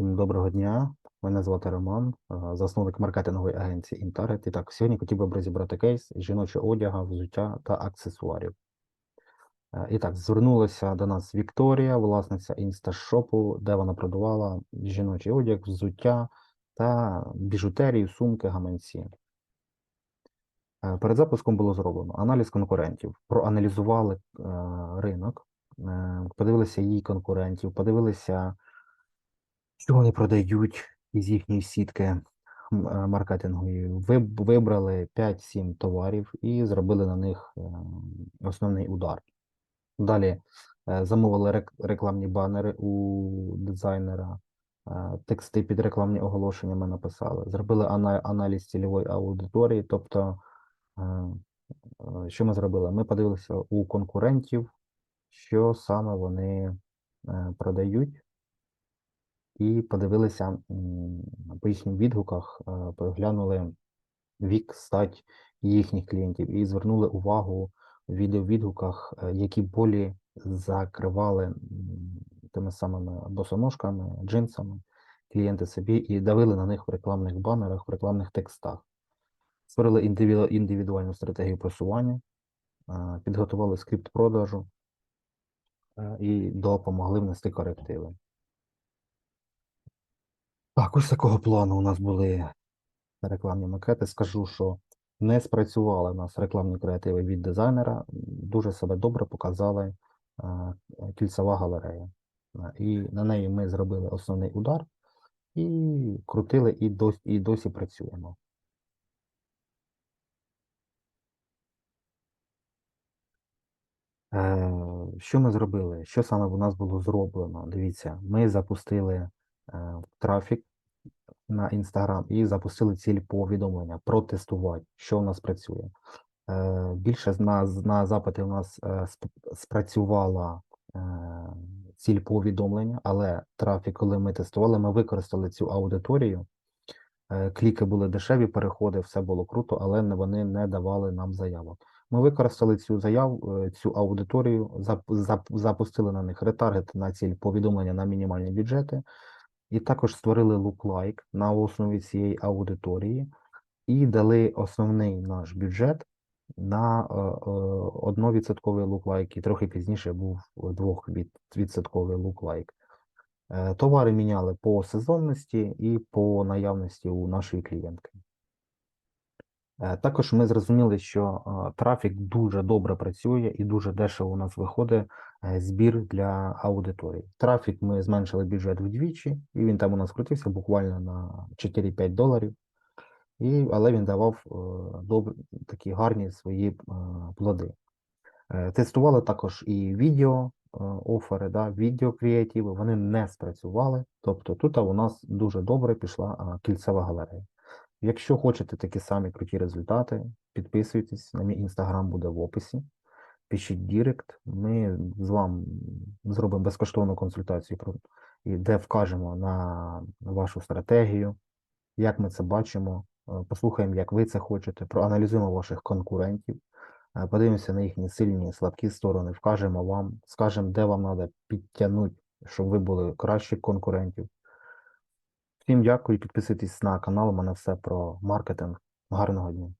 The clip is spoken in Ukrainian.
Доброго дня. Мене звати Роман, е, засновник маркетингової агенції Інтаргет. І так, сьогодні хотів би розібрати кейс жіночого одягу, взуття та аксесуарів. Е, І так, звернулася до нас Вікторія, власниця інсташопу, де вона продавала жіночий одяг, взуття та біжутерію, сумки, гаманці. Е, Перед запуском було зроблено аналіз конкурентів, проаналізували ринок, подивилися її конкурентів, подивилися, що вони продають із їхньої сітки е, маркетингової. Вибрали 5-7 товарів і зробили на них е, основний удар. Далі е, замовили рекламні банери у дизайнера, тексти під рекламні оголошення ми написали. Зробили аналіз цільової аудиторії. Тобто, що ми зробили? Ми подивилися у конкурентів, що саме вони продають, і подивилися по їхнім відгуках, е, поглянули вік, стать їхніх клієнтів і звернули увагу в відеовідгуках, е, які болі закривали тими самими босоножками, джинсами клієнти собі і давили на них в рекламних банерах, в рекламних текстах. Створили індивіду- індивідуальну стратегію просування, е, підготували скрипт продажу і допомогли внести корективи. Так, ось такого плану у нас були рекламні макети. Скажу, що не спрацювали у нас рекламні креативи від дизайнера. Дуже себе добре показали е, кільцева галерея. Е, І на неї ми зробили основний удар і крутили, і досі, і досі працюємо. Е, Що ми зробили? Що саме у нас було зроблено? Дивіться, ми запустили трафік на Інстаграм і запустили ціль повідомлення, протестувати, що у нас працює. Е, Більше на, на запити у нас е, спрацювала е, ціль повідомлення, але трафік, коли ми тестували, ми використали цю аудиторію. Е, Кліки були дешеві, переходи, все було круто, але вони не давали нам заявок. Ми використали цю заяву, е, цю аудиторію, зап- зап- запустили на них ретаргет на ціль повідомлення на мінімальні бюджети, і також створили луклайк на основі цієї аудиторії і дали основний наш бюджет на одновідсотковий е, 1% луклайк, і трохи пізніше був 2% луклайк. Е, Товари міняли по сезонності і по наявності у нашої клієнтки. Е, Також ми зрозуміли, що е, трафік дуже добре працює і дуже дешево у нас виходить е, збір для аудиторії. Трафік ми зменшили бюджет вдвічі, і він там у нас крутився буквально на 4-5 доларів. І, але він давав е, такі гарні свої плоди. Тестували також і відео офери, да, відео креативи, вони не спрацювали. Тобто тут у нас дуже добре пішла кільцева галерея. Якщо хочете такі самі круті результати, підписуйтесь, на мій інстаграм буде в описі. Пишіть Дірект, ми з вами зробимо безкоштовну консультацію, де вкажемо на вашу стратегію, як ми це бачимо, е, послухаємо, як ви це хочете, проаналізуємо ваших конкурентів, е, подивимося на їхні сильні слабкі сторони, вкажемо вам, скажемо, де вам треба підтягнути, щоб ви були кращі конкурентів. Всім дякую, підписуйтесь на канал, у мене все про маркетинг. Гарного дня.